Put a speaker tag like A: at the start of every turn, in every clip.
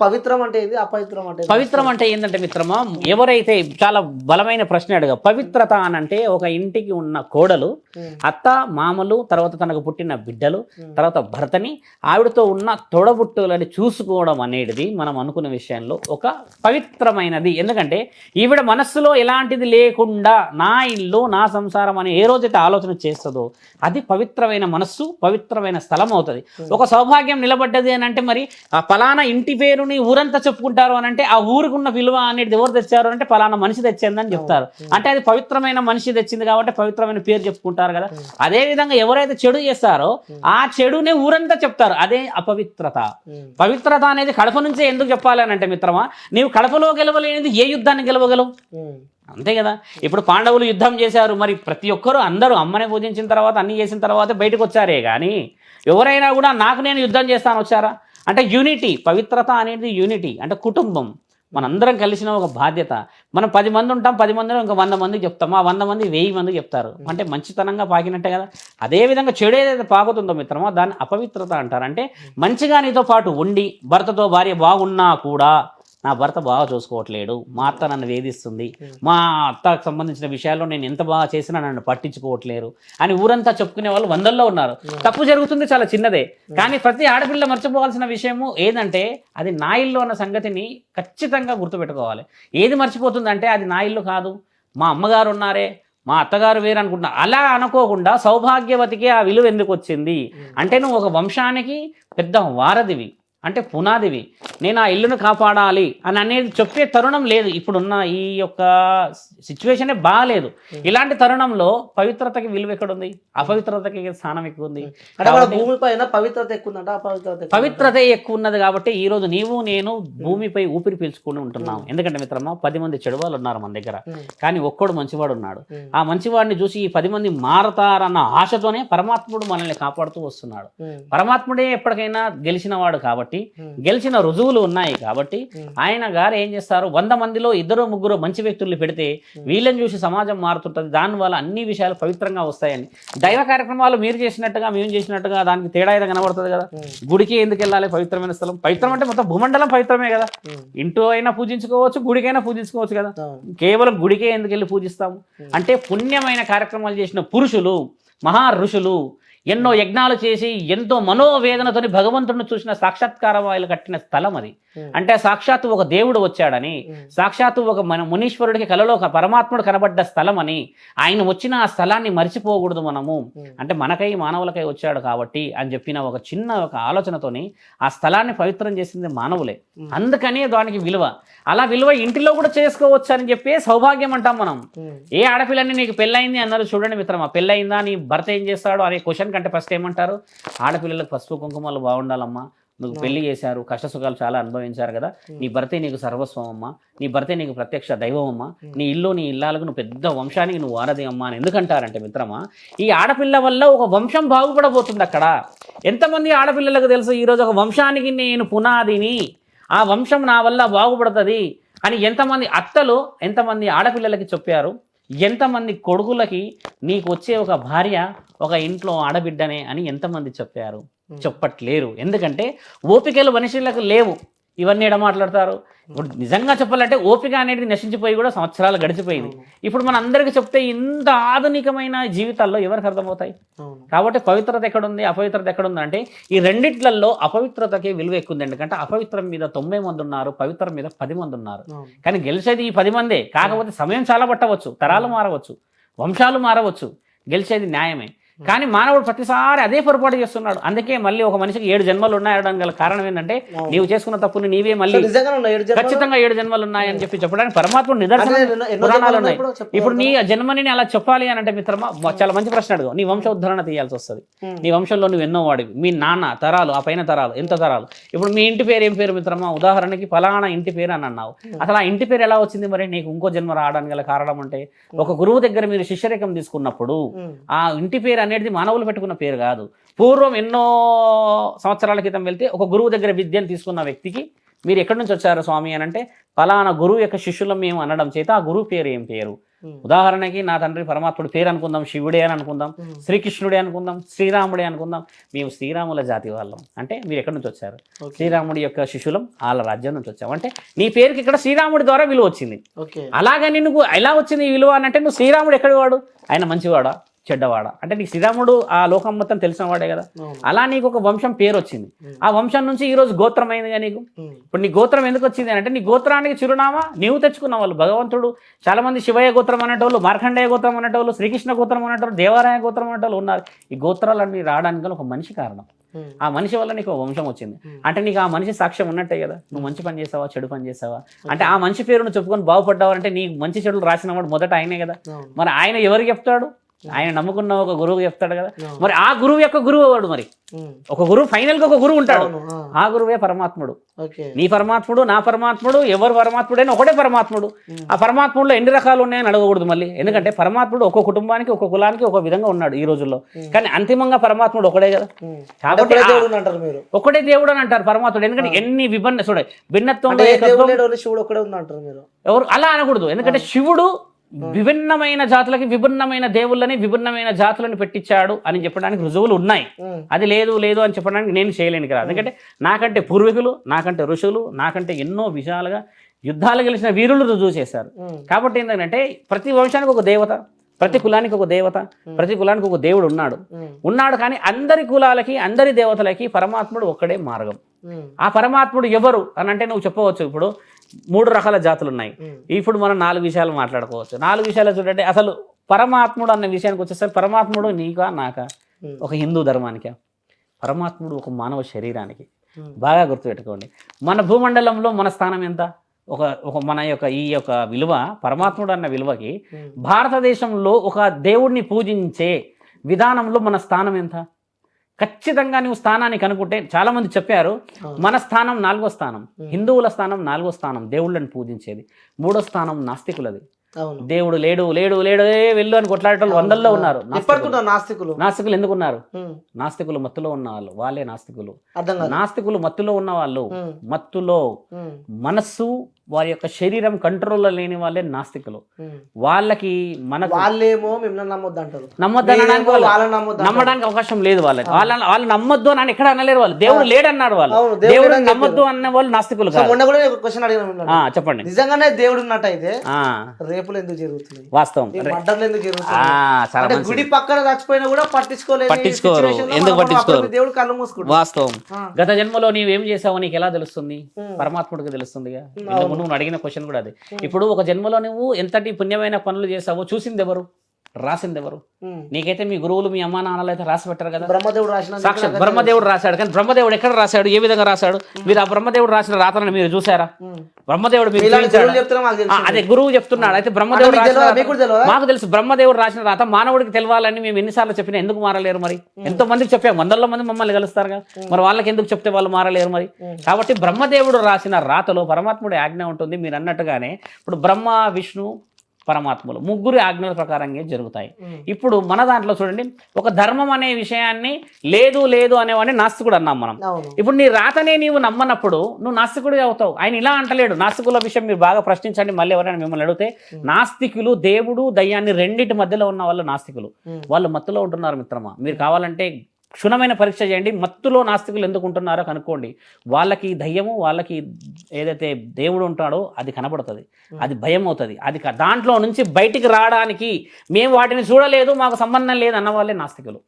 A: పవిత్రం అంటే ఏంది? అపవిత్రం అంటే?
B: పవిత్రం అంటే ఏంటంటే మిత్రమా ఎవరైతే చాలా బలమైన ప్రశ్న అడగ పవిత్రత అని అంటే ఒక ఇంటికి ఉన్న కోడలు అత్త మామలు తర్వాత తనకు పుట్టిన బిడ్డలు తర్వాత భర్తని ఆవిడతో ఉన్న తొడబుట్టులని చూసుకోవడం అనేది మనం అనుకున్న విషయంలో ఒక పవిత్రమైనది. ఎందుకంటే ఈవిడ మనస్సులో ఎలాంటిది లేకుండా నా ఇల్లు నా సంసారం అని ఏ రోజైతే ఆలోచన చేస్తుందో అది పవిత్రమైన మనస్సు పవిత్రమైన స్థలం అవుతుంది. ఒక సౌభాగ్యం నిలబడ్డది అని అంటే మరి ఆ పలానా ఇంటి పేరుని ఊరంతా చెప్పుకుంటారు అని అంటే ఆ ఊరికి ఉన్న విలువ అనేది ఎవరు తెచ్చారు అంటే పలానా మనిషి తెచ్చిందని చెప్తారు. అంటే అది పవిత్రమైన మనిషి తెచ్చింది కాబట్టి పవిత్రమైన పేరు చెప్పుకుంటారు కదా. అదే విధంగా ఎవరైతే చెడు చేస్తారో ఆ చెడునే ఊరంతా చెప్తారు. అదే అపవిత్రత. పవిత్రత అనేది కడప నుంచే ఎందుకు చెప్పాలి అని అంటే మిత్రమా నీవు కడపలో గెలవలేనిది ఏ యుద్ధాన్ని గెలవగలవు? అంతే కదా. ఇప్పుడు పాండవులు యుద్ధం చేశారు. మరి ప్రతి ఒక్కరూ అందరూ అమ్మని పూజించిన తర్వాత అన్ని చేసిన తర్వాత బయటకు వచ్చారే కానీ ఎవరైనా కూడా నాకు నేను యుద్ధం చేస్తాను వచ్చారా? అంటే యూనిటీ పవిత్రత అనేది యూనిటీ అంటే కుటుంబం. మనందరం కలిసిన ఒక బాధ్యత. మనం పది మంది ఉంటాం పది మందిలో ఇంకా వంద మందికి చెప్తాం. ఆ వంద మంది వెయ్యి మంది చెప్తారు. అంటే మంచితనంగా పాకినట్టే కదా? అదే విధంగా చెడు ఏదైతే పాకుతుందో మిత్రమో దాన్ని అపవిత్రత అంటారు. అంటే మంచిగా నీతో పాటు ఉండి భర్తతో భార్య బాగున్నా కూడా నా భర్త బాగా చూసుకోవట్లేడు మా అత్త నన్ను వేధిస్తుంది మా అత్తకు సంబంధించిన విషయాల్లో నేను ఎంత బాగా చేసినా నన్ను పట్టించుకోవట్లేరు అని ఊరంతా చెప్పుకునే వాళ్ళు వందల్లో ఉన్నారు. తప్పు జరుగుతుంది చాలా చిన్నదే. కానీ ప్రతి ఆడపిల్ల మర్చిపోవాల్సిన విషయము ఏదంటే అది నా ఇల్లు అన్న సంగతిని ఖచ్చితంగా గుర్తుపెట్టుకోవాలి. ఏది మర్చిపోతుందంటే అది నా ఇల్లు కాదు. మా అమ్మగారు ఉన్నారే మా అత్తగారు వేరు అనుకుంటున్నా అలా అనుకోకుండా సౌభాగ్యవతికి ఆ విలువ ఎందుకు వచ్చింది? అంటే నువ్వు ఒక వంశానికి పెద్ద వారధివి. అంటే పునాదివి. నేను ఆ ఇల్లును కాపాడాలి అని అనేది చెప్పే తరుణం లేదు. ఇప్పుడున్న ఈ యొక్క సిచ్యువేషనే బాగాలేదు ఇలాంటి తరుణంలో పవిత్రతకి విలువ ఎక్కడుంది? అపవిత్రతకి స్థానం ఎక్కువ ఉంది
A: అంటే మన భూమి పైన పవిత్రత ఎక్కువ ఉందంట అపవిత్రత?
B: పవిత్రత ఎక్కువ ఉన్నది కాబట్టి ఈ రోజు నీవు నేను భూమిపై ఊపిరి పీల్చుకుని ఉంటున్నాం. ఎందుకంటే మిత్రమా పది మంది చెడువాళ్ళు ఉన్నారు మన దగ్గర. కానీ ఒక్కడు మంచివాడు ఉన్నాడు. ఆ మంచివాడిని చూసి ఈ పది మంది మారతారన్న ఆశతోనే పరమాత్ముడు మనల్ని కాపాడుతూ వస్తున్నాడు. పరమాత్ముడే ఎప్పటికైనా గెలిచిన వాడు కాబట్టి
A: ఉమ్,
B: గెలిచిన రుజువులు ఉన్నాయి కాబట్టి ఆయన గారు ఏం చేస్తారు? వంద మందిలో ఇద్దరు ముగ్గురు మంచి వ్యక్తుల్ని పెడితే వీళ్ళని చూసి సమాజం మారుతుంటుంది. దానివల్ల అన్ని విషయాలు పవిత్రంగా వస్తాయని. దైవ కార్యక్రమాలు మీరు చేసినట్టుగా మేము చేసినట్టుగా దానికి తేడా ఏదో కనబడుతుంది కదా. గుడికి ఎందుకు వెళ్ళాలి? పవిత్రమైన స్థలం. పవిత్రం అంటే మొత్తం భూమండలం పవిత్రమే కదా. ఇంట్లో అయినా పూజించుకోవచ్చు గుడికైనా పూజించుకోవచ్చు కదా. కేవలం గుడికే ఎందుకు వెళ్ళి పూజిస్తాము? అంటే పుణ్యమైన కార్యక్రమాలు చేసిన పురుషులు మహా ఋషులు ఎన్నో యజ్ఞాలు చేసి ఎంతో మనోవేదనతోని భగవంతుడిని చూసిన సాక్షాత్కారం వాళ్ళు కట్టిన స్థలం అది. అంటే సాక్షాత్తు ఒక దేవుడు వచ్చాడని సాక్షాత్తు ఒక మన మునీశ్వరుడికి కలలో ఒక పరమాత్ముడు కనబడ్డ స్థలం అని ఆయన వచ్చిన ఆ స్థలాన్ని మర్చిపోకూడదు మనము. అంటే మనకై మానవులకై వచ్చాడు కాబట్టి అని చెప్పిన ఒక చిన్న ఒక ఆలోచనతోని ఆ స్థలాన్ని పవిత్రం చేసింది మానవులే. అందుకని దానికి విలువ. అలా విలువ ఇంటిలో కూడా చేసుకోవచ్చు అని చెప్పి సౌభాగ్యం అంటాం మనం. ఏ ఆడపిల్లని నీకు పెళ్ళయింది అన్నారు చూడండి మిత్రమా పెళ్ళయిందా నీ భర్త ఏం చేస్తాడు అనే క్వశ్చన్ కంటే ఫస్ట్ ఏమంటారు? ఆడపిల్లలకు పసుపు కుంకుమలు బాగుండాలమ్మా. నువ్వు పెళ్ళి చేశారు కష్ట సుఖాలు చాలా అనుభవించారు కదా. నీ భర్తే నీకు సర్వస్వం అమ్మా నీ భర్తే నీకు ప్రత్యక్ష దైవం అమ్మా నీ ఇల్లు నీ ఇల్లాలకు నువ్వు పెద్ద వంశానికి నువ్వు వారధి అమ్మా అని ఎందుకంటారంటే మిత్రమా ఈ ఆడపిల్ల వల్ల ఒక వంశం బాగుపడబోతుంది అక్కడ. ఎంతమంది ఆడపిల్లలకు తెలుసు ఈరోజు ఒక వంశానికి నేను పునాదిని ఆ వంశం నా వల్ల బాగుపడుతుంది అని ఎంతమంది అత్తలు ఎంతమంది ఆడపిల్లలకి చెప్పారు ఎంతమంది కొడుకులకి నీకు వచ్చే ఒక భార్య ఒక ఇంట్లో ఆడబిడ్డనే అని ఎంతమంది చెప్పారు? చెప్పట్లేరు. ఎందుకంటే ఓపికలు మనుషులకు లేవు. ఇవన్నీ ఎడ మాట్లాడతారు? ఇప్పుడు నిజంగా చెప్పాలంటే ఓపిక అనేది నశించిపోయి కూడా సంవత్సరాలు గడిచిపోయింది. ఇప్పుడు మన అందరికీ చెప్తే ఇంత ఆధునికమైన జీవితాల్లో ఎవరికి అర్థమవుతాయి. కాబట్టి పవిత్రత ఎక్కడుంది? అపవిత్రత ఎక్కడుంది అంటే ఈ రెండిట్లలో అపవిత్రతకి విలువ ఎక్కువ ఉంది. ఎందుకంటే అపవిత్రం మీద తొంభై మంది ఉన్నారు పవిత్రం మీద పది మంది ఉన్నారు. కానీ గెలిచేది ఈ పది మందే. కాకపోతే సమయం చాలా పట్టవచ్చు తరాలు మారవచ్చు. వంశాలు మారవచ్చు. గెలిచేది న్యాయమే. కానీ మానవుడు ప్రతిసారి అదే పొరపాటు చేస్తున్నాడు. అందుకే మళ్ళీ ఒక మనిషికి ఏడు జన్మలు ఉన్నాయడం గల కారణం ఏంటంటే. నీవు చేసుకున్న తప్పుని నీవే మళ్ళీ? ఖచ్చితంగా ఏడు జన్మలు ఉన్నాయని చెప్పి చెప్పడానికి పరమాత్ముడు నిదర్శనం
A: అదే ఎన్నో- ఎన్నో
B: పురాణాలు
A: జన్మలు
B: ఉన్నాయి.
A: ఇప్పుడు
B: నీ జన్మని అలా చెప్పాలి అని అంటే మిత్రమా చాలా మంచి ప్రశ్న అడుగు. నీ వంశ ఉద్ధరణ తీయాల్సి వస్తుంది. నీ వంశంలో నువ్వు ఎన్నో వాడివి? మీ నాన్న తరాలు ఆ పైన తరాలు ఎంత తరాలు. ఇప్పుడు మీ ఇంటి పేరు ఏం పేరు మిత్రమా? ఉదాహరణకి ఫలానా ఇంటి పేరు అని అన్నావు. అసలు ఆ ఇంటి పేరు ఎలా వచ్చింది మరి? నీకు ఇంకో జన్మ రావడానికి గల కారణం అంటే ఒక గురువు దగ్గర మీరు శిష్యరేఖం తీసుకున్నప్పుడు. ఆ ఇంటి పేరు అనేది మానవులు పెట్టుకున్న పేరు కాదు. పూర్వం ఎన్నో సంవత్సరాల క్రితం వెళ్తే ఒక గురువు దగ్గర విద్యను తీసుకున్న వ్యక్తికి మీరు ఎక్కడి నుంచి వచ్చారు స్వామి? అని అంటే ఫలానా గురువు యొక్క శిష్యులం మేము అనడం చేత ఆ గురువు పేరు ఏం పేరు. ఉదాహరణకి నా తండ్రి పరమాత్ముడి పేరు అనుకుందాం శివుడే అని అనుకుందాం. శ్రీకృష్ణుడే అనుకుందాం శ్రీరాముడే అనుకుందాం. మేము శ్రీరాముల జాతి వాళ్ళం. అంటే మీరు ఎక్కడి నుంచి వచ్చారు. శ్రీరాముడి యొక్క శిష్యులం వాళ్ళ రాజ్యం నుంచి వచ్చాం. అంటే నీ పేరుకి ఇక్కడ శ్రీరాముడి ద్వారా విలువ వచ్చింది. అలాగని నువ్వు ఎలా వచ్చింది ఈ విలువ అని అంటే నువ్వు శ్రీరాముడు ఎక్కడి వాడు ఆయన మంచివాడా? చెడ్డవాడా. అంటే నీకు శ్రీరాముడు ఆ లోకం మొత్తం తెలిసిన వాడే కదా. అలా నీకు ఒక వంశం పేరు వచ్చింది ఆ వంశం నుంచి ఈ రోజు గోత్రం అయిందిగా నీకు. ఇప్పుడు నీ గోత్రం ఎందుకు వచ్చింది అంటే నీ గోత్రానికి చిరునామా నీవు తెచ్చుకున్న వాళ్ళు. భగవంతుడు చాలా మంది శివయ్య గోత్రం అనేటోళ్ళు మార్కండేయ గోత్రం అనేటోళ్ళు శ్రీకృష్ణ గోత్రం అనేటోళ్ళు దేవారాయ గోత్రం అనేటోళ్ళు ఉన్నారు. ఈ గోత్రాలన్నీ రావడానికి ఒక మనిషి కారణం. ఆ మనిషి వల్ల నీకు ఒక వంశం వచ్చింది. అంటే నీకు ఆ మనిషి సాక్ష్యం ఉన్నట్టే కదా. నువ్వు మంచి పని చేసావా చెడు పని చేసావా? అంటే ఆ మనిషి పేరును చెప్పుకొని బాగుపడ్డావు అంటే నీ మంచి చెడులు రాసిన వాడు మొదట ఆయనే కదా. మరి ఆయన ఎవరికి చెప్తాడు? ఆయన నమ్ముకున్న ఒక గురువు చెప్తాడు కదా. మరి ఆ గురువు యొక్క గురువు వాడు మరి. ఒక గురువు ఫైనల్గా ఒక గురువు ఉంటాడు.
A: ఆ.
B: గురువే పరమాత్ముడు. నీ పరమాత్ముడు నా పరమాత్ముడు ఎవరు పరమాత్ముడైనా ఒకటే పరమాత్ముడు. ఆ పరమాత్ముడులో ఎన్ని రకాలు ఉన్నాయని అడగకూడదు మళ్ళీ. ఎందుకంటే పరమాత్ముడు ఒక్కో కుటుంబానికి ఒక్కో కులానికి ఒక విధంగా ఉన్నాడు ఈ రోజుల్లో. కానీ అంతిమంగా పరమాత్ముడు ఒకడే కదా. కాబట్టి
A: ఒకటే దేవుడు
B: అని అంటారు పరమాత్ముడు. ఎందుకంటే ఎన్ని విభిన్న చూడ
A: మీరు.
B: ఎవరు అలా అనకూడదు. ఎందుకంటే శివుడు విభిన్నమైన జాతులకి విభిన్నమైన దేవుళ్ళని విభిన్నమైన జాతులను పెట్టించాడు అని చెప్పడానికి రుజువులు ఉన్నాయి. అది లేదు లేదు అని చెప్పడానికి నేను చేయలేను కదా ఎందుకంటే నాకంటే పూర్వీకులు నాకంటే ఋషులు నాకంటే ఎన్నో విషయాలుగా యుద్ధాలు గెలిచిన వీరులు రుజువు చేశారు. కాబట్టి ఏంటంటే ప్రతి వంశానికి ఒక దేవత ప్రతి కులానికి ఒక దేవత ప్రతి కులానికి ఒక దేవుడు ఉన్నాడు. ఉన్నాడు కానీ అందరి కులాలకి అందరి దేవతలకి పరమాత్ముడు ఒక్కడే మార్గం. ఆ పరమాత్ముడు ఎవరు అని అంటే నువ్వు చెప్పవచ్చు ఇప్పుడు మూడు రకాల జాతులు ఉన్నాయి. ఇప్పుడు మనం నాలుగు విషయాలు మాట్లాడుకోవచ్చు నాలుగు విషయాలు చూడండి అసలు పరమాత్ముడు అన్న విషయానికి వచ్చేసరికి పరమాత్ముడు నీకా నాకా. ఒక హిందూ ధర్మానికా పరమాత్ముడు ఒక మానవ శరీరానికి. బాగా గుర్తుపెట్టుకోండి మన భూమండలంలో మన స్థానం ఎంత ఒక ఒక మన యొక్క ఈ యొక్క విలువ పరమాత్ముడు అన్న విలువకి. భారతదేశంలో ఒక దేవుణ్ణి పూజించే విధానంలో మన స్థానం ఎంత ఖచ్చితంగా నువ్వు స్థానానికి అనుకుంటే చాలా మంది చెప్పారు. మన స్థానం నాలుగో స్థానం హిందువుల స్థానం నాలుగో స్థానం దేవుళ్ళని పూజించేది మూడో స్థానం నాస్తికులది దేవుడు లేడు లేడు లేడు వెళ్ళు అని కొట్లాడేటోళ్ళు వందల్లో ఉన్నారు నాస్తికులు.
A: నాస్తికులు
B: ఎందుకు ఉన్నారు. నాస్తికులు మత్తులో ఉన్న వాళ్ళు వాళ్ళే నాస్తికులు నాస్తికులు మత్తులో ఉన్న వాళ్ళు. మత్తులో. మనస్సు వారి యొక్క శరీరం కంట్రోల్లో లేని వాళ్ళే నాస్తికులు. వాళ్ళకి మనకు
A: వాళ్ళేమో మిమ్మల్ని నమ్మొద్దు అంటారు నమ్మొద్దు.
B: నమ్మడానికి అవకాశం లేదు వాళ్ళకి. వాళ్ళ వాళ్ళు నమ్మొద్దు అని ఎక్కడ అనలేరు వాళ్ళు. దేవుడు లేడన్నారు వాళ్ళు.
A: దేవుడు
B: నమ్మొద్దు అన్న వాళ్ళు నాస్తికులు
A: సో
B: కాదు.
A: మొన్న కూడా క్వశ్చన్ అడిగిన
B: చెప్పండి.
A: నిజంగానే దేవుడు ఉన్నట్టయితే రేపులు ఎందుకు జరుగుతుంది
B: వాస్తవం.
A: ఎందుకు జరుగుతుంది. గుడి పక్కన చచ్చిపోయినా కూడా పట్టించుకోలేదు
B: పట్టించుకోరు. ఎందుకు పట్టించుకోరు?
A: దేవుడు కళ్ళు మూసుకుంటాడు
B: వాస్తవం. గత జన్మలో నీవేం చేసావో నీకు ఎలా తెలుస్తుంది. పరమాత్ముడికి తెలుస్తుందిగా. నువ్వు అడిగిన క్వశ్చన్ కూడా అది. ఇప్పుడు ఒక జన్మలో నువ్వు ఎంతటి పుణ్యమైన పనులు చేసావో చూసింది ఎవరు? రాసింది ఎవరు. నీకైతే మీ గురువులు మీ అమ్మా నాన్నలు అయితే రాసి పెట్టారు కదా?
A: బ్రహ్మదేవుడు రాసిన
B: సాక్షాత్ బ్రహ్మదేవుడు రాశాడు. కానీ బ్రహ్మదేవుడు ఎక్కడ రాశాడు? ఏ విధంగా రాశాడు? మీరు ఆ బ్రహ్మదేవుడు రాసిన రాతలను మీరు చూసారా. బ్రహ్మదేవుడు అదే గురువు చెప్తున్నాడు. అయితే బ్రహ్మదేవుడు
A: మీకు
B: తెలుసు. బ్రహ్మదేవుడు రాసిన రాత మానవుడికి తెలవాలని మేము ఎన్నిసార్లు చెప్పినా ఎందుకు మారలేరు మరి? ఎంతో మందికి చెప్పాం. వందల మంది మమ్మల్ని కలుస్తారుగా మరి వాళ్ళకి ఎందుకు చెప్తే వాళ్ళు మారలేరు మరి? కాబట్టి బ్రహ్మదేవుడు రాసిన రాతలో పరమాత్ముడి ఆజ్ఞ ఉంటుంది. మీరు అన్నట్టుగానే ఇప్పుడు బ్రహ్మ విష్ణు పరమాత్ములు. ముగ్గురు ఆజ్ఞల ప్రకారంగా జరుగుతాయి. ఇప్పుడు మన దాంట్లో చూడండి ఒక ధర్మం అనే విషయాన్ని లేదు లేదు అనేవాడిని నాస్తికుడు అన్నాం మనం. ఇప్పుడు నీ రాతనే నీవు నమ్మనప్పుడు నువ్వు నాస్తికుడు అవుతావు. ఆయన ఇలా అంటలేడు. నాస్తికుల విషయం మీరు బాగా ప్రశ్నించండి మళ్ళీ ఎవరైనా మిమ్మల్ని అడిగితే నాస్తికులు దేవుడు దయ్యాన్ని రెండింటి మధ్యలో ఉన్న వాళ్ళు నాస్తికులు. వాళ్ళు మత్తులో ఉంటున్నారు మిత్రమా? మీరు కావాలంటే క్షుణ్ణమైన పరీక్ష చేయండి. మత్తులో నాస్తికులు ఎందుకు ఉంటున్నారో కనుక్కోండి. వాళ్ళకి దయ్యము వాళ్ళకి ఏదైతే దేవుడు ఉంటాడో అది కనబడుతుంది. అది భయం అవుతుంది. అది దాంట్లో నుంచి బయటికి రావడానికి మేము వాటిని చూడలేదు మాకు సంబంధం లేదు అన్న వాళ్ళే నాస్తికులు.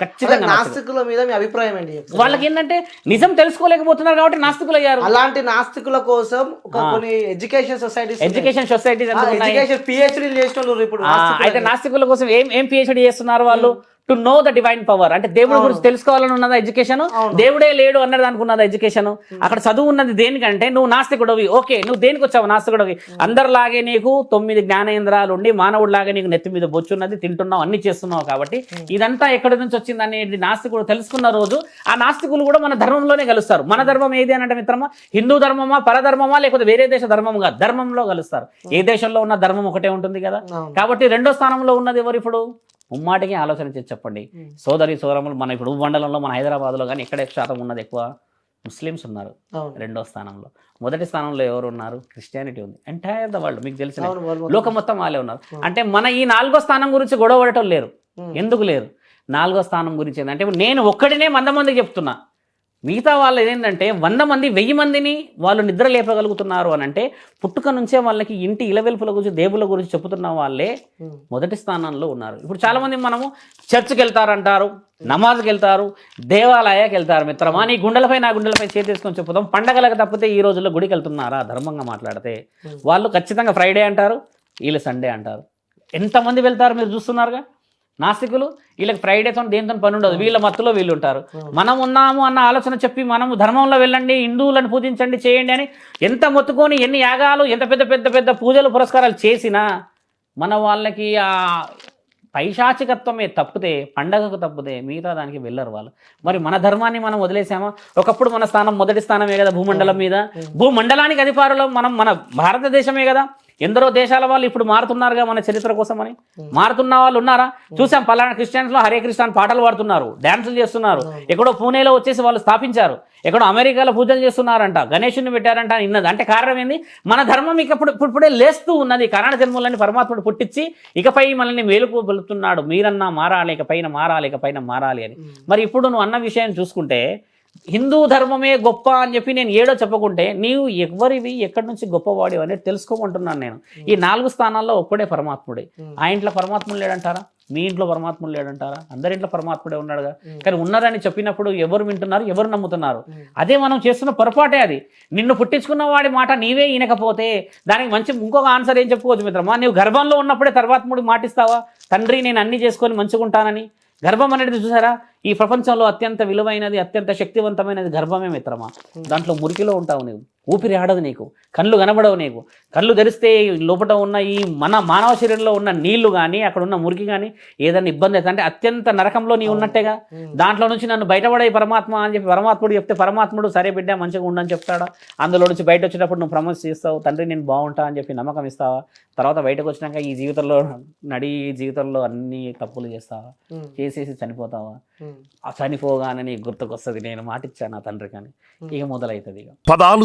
B: ఖచ్చితంగా నాస్తికులు.
A: మీద మీ అభిప్రాయం ఏంటి?
B: వాళ్ళకి ఏంటంటే నిజం తెలుసుకోలేకపోతున్నారు కాబట్టి నాస్తికులు అయ్యారు.
A: అలాంటి నాస్తికుల కోసం కొన్ని ఎడ్యుకేషన్ సొసైటీస్
B: ఎడ్యుకేషన్ సొసైటీస్ ఉన్నాయి.
A: ఎడ్యుకేషన్ పిహెచ్డీ చేసిన ఇప్పుడు
B: అయితే నాస్తికుల కోసం ఏం ఏం పిహెచ్డి చేస్తున్నారు వాళ్ళు? To know the divine power అంటే దేవుడి గురించి తెలుసుకోవాలని ఉన్నదా ఎడ్యుకేషన్. దేవుడే లేడు అన్నది అనుకున్నదా ఎడ్యుకేషన్? అక్కడ చదువు ఉన్నది దేనికంటే నువ్వు నాస్తికుడవి. ఓకే నువ్వు దేనికి వచ్చావు నాస్తికుడవి? అందరిలాగే నీకు తొమ్మిది జ్ఞానేంద్రాలు ఉండి మానవుడిలాగే నీకు నెత్తి మీద బొచ్చున్నది తింటున్నావు అన్ని చేస్తున్నావు కాబట్టి ఇదంతా ఎక్కడి నుంచి వచ్చింది అనేది నాస్తికుడు తెలుసుకున్న రోజు ఆ నాస్తికులు కూడా మన ధర్మంలోనే కలుస్తారు. మన ధర్మం ఏది అని అంటే మిత్రమా హిందూ ధర్మమా పరధర్మమా లేకపోతే వేరే దేశ ధర్మముగా ధర్మంలో కలుస్తారు. ఏ దేశంలో ఉన్న ధర్మం ఒకటే ఉంటుంది కదా. కాబట్టి రెండో స్థానంలో ఉన్నది ఎవరు ఇప్పుడు? ముమ్మాటికి ఆలోచన చేసి చెప్పండి. సోదరి సోదరములు మన ఇప్పుడు మండలంలో మన హైదరాబాద్లో కానీ ఎక్కడ శాతం ఉన్నది ఎక్కువ? ముస్లిమ్స్ ఉన్నారు రెండో స్థానంలో. మొదటి స్థానంలో ఎవరు ఉన్నారు? క్రిస్టియానిటీ ఉంది. ఎంటైర్ ద వరల్డ్ మీకు తెలిసిన లోకం మొత్తం వాళ్ళే ఉన్నారు. అంటే మన ఈ నాలుగో స్థానం గురించి గొడవ పడటం లేరు. ఎందుకు లేరు? నాలుగో స్థానం గురించి ఏంటంటే నేను ఒక్కడినే వంద మందికి చెప్తున్నా. మిగతా వాళ్ళు ఏంటంటే వంద మంది వెయ్యి మందిని వాళ్ళు నిద్ర లేపగలుగుతున్నారు అని అంటే పుట్టుక నుంచే వాళ్ళకి ఇంటి ఇలవెల్పుల గురించి దేవుళ్ళ గురించి చెప్తున్న వాళ్ళే. మొదటి స్థానంలో ఉన్నారు. ఇప్పుడు చాలా మంది మనము చర్చ్కి వెళ్తారంటారు నమాజ్కి వెళ్తారు. దేవాలయాకి వెళ్తారు మిత్రమా నీ గుండెలపై నా గుండెలపై చేతేసుకొని చెప్పుదాం. పండగలకు తప్పితే ఈ రోజుల్లో గుడికి వెళ్తున్నారా? ధర్మంగా మాట్లాడితే వాళ్ళు ఖచ్చితంగా ఫ్రైడే అంటారు వీళ్ళు సండే అంటారు. ఎంతమంది వెళ్తారు మీరు చూస్తున్నారుగా? నాస్తికులు వీళ్ళకి ఫ్రైడేతో దేంతో పని ఉండదు వీళ్ళ మత్తులో వీళ్ళు ఉంటారు మనం ఉన్నాము అన్న ఆలోచన చెప్పి మనము ధర్మంలో వెళ్ళండి హిందువులను పూజించండి చేయండి అని ఎంత మొత్తుకొని ఎన్ని యాగాలు ఎంత పెద్ద పెద్ద పెద్ద పూజలు పురస్కారాలు చేసినా మన వాళ్ళకి ఆ పైశాచికత్వమే తప్పితే పండగకు తప్పితే మిగతా దానికి వెళ్ళరు వాళ్ళు. మరి మన ధర్మాన్ని మనం వదిలేసామా? ఒకప్పుడు మన స్థానం మొదటి స్థానమే కదా భూమండలం మీద. భూమండలానికి అధికారులు మనం మన భారతదేశమే కదా. ఎందరో దేశాల వాళ్ళు ఇప్పుడు మారుతున్నారుగా మన చరిత్ర కోసమని. మారుతున్న వాళ్ళు ఉన్నారా? చూసాం పలానా క్రిస్టియన్స్లో హరే అని పాటలు పాడుతున్నారు డాన్సులు చేస్తున్నారు. ఎక్కడో పూణేలో వచ్చేసి వాళ్ళు స్థాపించారు. ఎక్కడో అమెరికాలో పూజలు చేస్తున్నారంట గణేషుని పెట్టారంట అని ఇన్నది. అంటే కారణం ఏంది? మన ధర్మం ఇక ఇప్పుడు ఇప్పుడే లేస్తూ ఉన్నది. కరాణ జన్మలని పరమాత్ముడు పుట్టించి ఇకపై మనల్ని మేలుకు వెళుతున్నాడు మీరన్నా మారాలి ఇకపైన మారాలి ఇకపైన మారాలి అని. మరి ఇప్పుడు నువ్వు అన్న విషయాన్ని చూసుకుంటే హిందూ ధర్మమే గొప్ప అని చెప్పి నేను ఏడో చెప్పకుంటే నీవు ఎవరివి ఎక్కడి నుంచి గొప్పవాడి అనేది తెలుసుకోమంటున్నాను నేను. ఈ నాలుగు స్థానాల్లో ఒక్కడే పరమాత్ముడే. ఆ ఇంట్లో పరమాత్ముడు లేడంటారా? మీ ఇంట్లో పరమాత్ముడు లేడంటారా? అందరి ఇంట్లో పరమాత్ముడే ఉన్నాడుగా. కానీ ఉన్నారని చెప్పినప్పుడు ఎవరు వింటున్నారు ఎవరు నమ్ముతున్నారు? అదే మనం చేస్తున్న పొరపాటే అది. నిన్ను పుట్టించుకున్న వాడి మాట నీవే ఈనకపోతే దానికి మంచి ఇంకొక ఆన్సర్ ఏం చెప్పుకోవచ్చు మిత్రమా? నీవు గర్భంలో ఉన్నప్పుడే పరమాత్ముడు మాటిస్తావా? తండ్రి నేను అన్ని చేసుకొని మంచుకుంటానని గర్భం అనేది చూసారా? ఈ ప్రపంచంలో అత్యంత విలువైనది అత్యంత శక్తివంతమైనది గర్భమే మిత్రమా? దాంట్లో మురికిలో ఉంటావు నీవు. ఊపిరి ఆడదు నీకు కళ్ళు కనబడవు నీకు. కళ్ళు తెరిస్తే లోపల ఉన్న ఈ మన మానవ శరీరంలో ఉన్న నీళ్ళు కానీ అక్కడ ఉన్న మురికి కానీ ఏదైనా ఇబ్బంది అయితే అంటే అత్యంత నరకంలో నీ ఉన్నట్టేగా. దాంట్లో నుంచి నన్ను బయటపడే పరమాత్మ అని చెప్పి పరమాత్ముడు చెప్తే పరమాత్ముడు సరే బిడ్డ మంచిగా ఉండని చెప్తాడా? అందులో నుంచి బయట వచ్చేటప్పుడు నువ్వు ప్రమోట్ చేస్తావు తండ్రి నేను బాగుంటా అని చెప్పి నమ్మకం ఇస్తావా? తర్వాత బయటకు వచ్చినాక ఈ జీవితంలో నడి జీవితంలో అన్ని తప్పులు చేస్తావా. చేసేసి చనిపోతావా. ఆ చనిపోగానే నీకు గుర్తుకొస్తుంది నేను మాటిచ్చాను నా తండ్రి కానీ ఇక మొదలవుతుంది ఇక.
C: పదాలు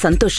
D: Santos.